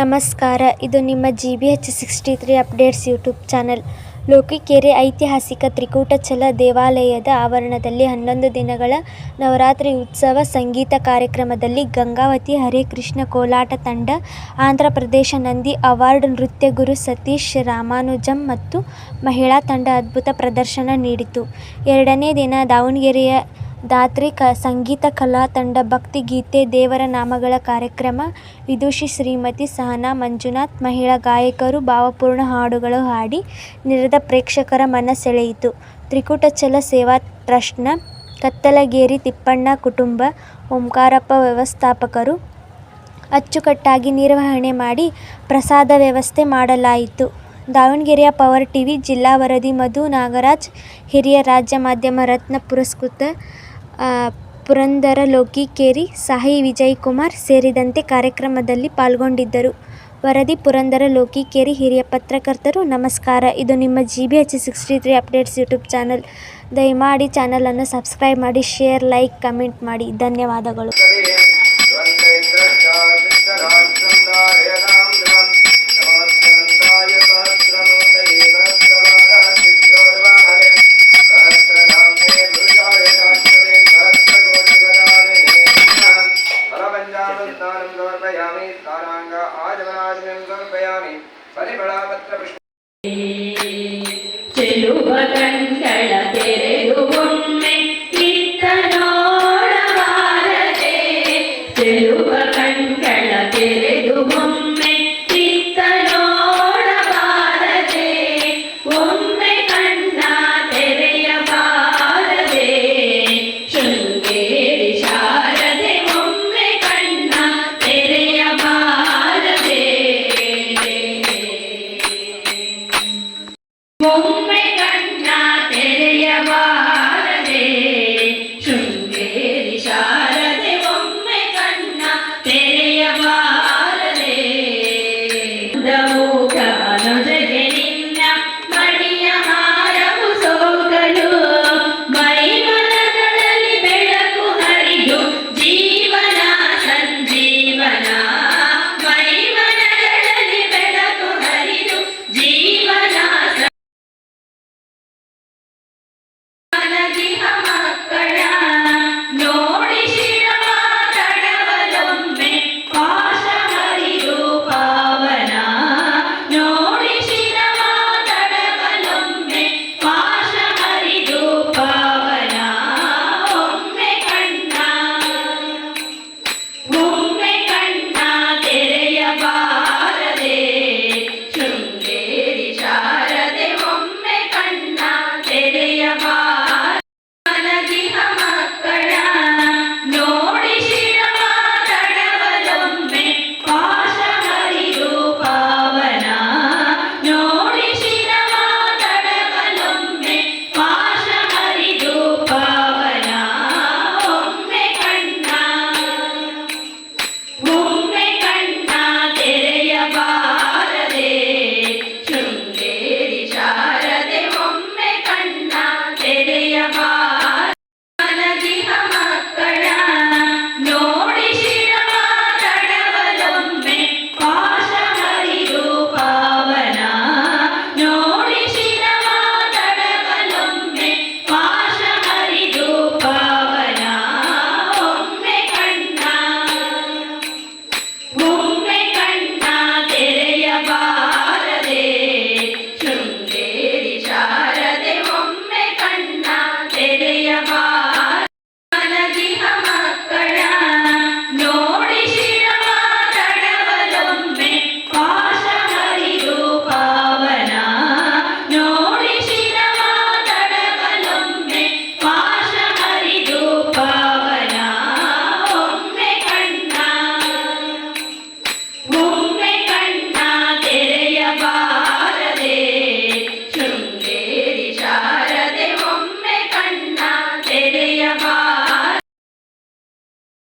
ನಮಸ್ಕಾರ. ಇದು ನಿಮ್ಮ G B H sixty three updates YouTube channel Lokikere ಐತಿಹಾಸಿಕ ತ್ರಿಕೂಟ ಛಲ ದೇವಾಲಯದ ಆವರಣದಲ್ಲಿ ಹನ್ನೊಂದು ದಿನಗಳ ನವರಾತ್ರಿ ಉತ್ಸವ ಸಂಗೀತ ಕಾರ್ಯಕ್ರಮದಲ್ಲಿ ಗಂಗಾವತಿ, ಹರೇಕೃಷ್ಣ, ಕೋಲಾಟ ತಂಡ, ಆಂಧ್ರ ಪ್ರದೇಶ ನಂದಿ ಅವಾರ್ಡ್, ನೃತ್ಯ ಗುರು ಸತೀಶ್, ರಾಮಾನುಜಂ ಮತ್ತು ಮಹಿಳಾ ತಂಡ ಅದ್ಭುತ ಪ್ರದರ್ಶನ ನೀಡಿತು. ಎರಡನೇ ದಿನ ದಾವಣಗೆರೆಯ ಧಾತ್ರಿ ಕ, ಸಂಗೀತ, ಕಲಾ ತಂಡ, ಭಕ್ತಿ, ಗೀತೆ, ದೇವರ ನಾಮಗಳ ಕಾರ್ಯಕ್ರಮ. ವಿದುಷಿ ಶ್ರೀಮತಿ ಸಹನಾ ಮಂಜುನಾಥ್, ಮಹಿಳಾ ಗಾಯಕರು, ಭಾವಪೂರ್ಣ ಹಾಡುಗಳು ಹಾಡಿ ನೆರೆದ ಪ್ರೇಕ್ಷಕರ ಮನ ಸೆಳೆಯಿತು ತ್ರಿಕೂಟಚಲ ಸೇವಾ ಟ್ರಸ್ಟ್ನ ಕತ್ತಲಗೇರಿ ತಿಪ್ಪಣ್ಣ ಕುಟುಂಬ, ಓಂಕಾರಪ್ಪ ವ್ಯವಸ್ಥಾಪಕರು ಅಚ್ಚುಕಟ್ಟಾಗಿ ನಿರ್ವಹಣೆ ಮಾಡಿ ಪ್ರಸಾದ ವ್ಯವಸ್ಥೆ ಮಾಡಲಾಯಿತು. ದಾವಣಗೆರೆಯ ಪವರ್ ಟಿವಿ ಜಿಲ್ಲಾ ವರದಿ ಮಧು ನಾಗರಾಜ್, ಹಿರಿಯ ರಾಜ್ಯ ಮಾಧ್ಯಮ ರತ್ನ ಪುರಸ್ಕೃತ ಪುರಂದರ ಲೋಕಿಕೇರಿ ವಿಜಯ್ ವಿಜಯಕುಮಾರ್ ಸೇರಿದಂತೆ ಕಾರ್ಯಕ್ರಮದಲ್ಲಿ ಪಾಲ್ಗೊಂಡಿದ್ದರು. ವರದಿ ಪುರಂದರ ಲೋಕಿಕೇರಿ ಹಿರಿಯ ಪತ್ರಕರ್ತರು, ನಮಸ್ಕಾರ. ಇದು ನಿಮ್ಮ G B H sixty three updates YouTube channel. ದಯಮಾಡಿ ಚಾನಲನ್ನು ಸಬ್ಸ್ಕ್ರೈಬ್ ಮಾಡಿ, ಶೇರ್, ಲೈಕ್, ಕಮೆಂಟ್ ಮಾಡಿ. ಧನ್ಯವಾದಗಳು.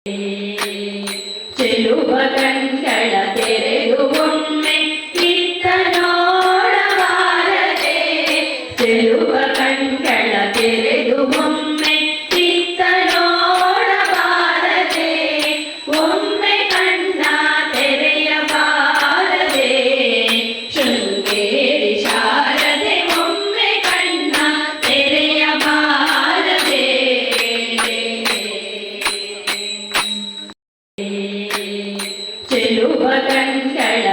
Hey. చెలువ కండళ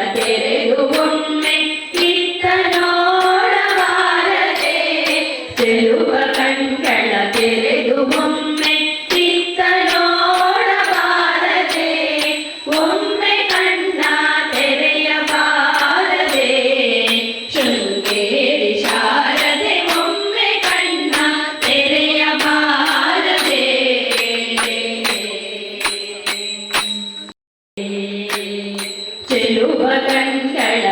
ಚೆಲುವ ಕಣ್ಗಳ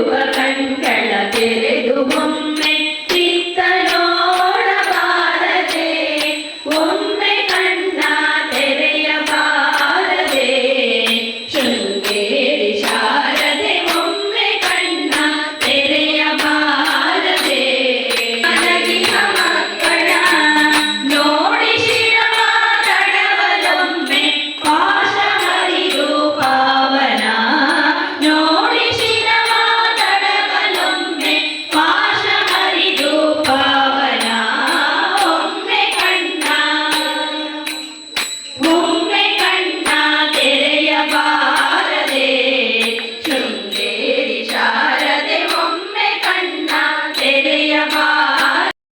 ಗೆಲುವ ಕಂಕಣ ತೆರೆದು ಒಮ್ಮೆ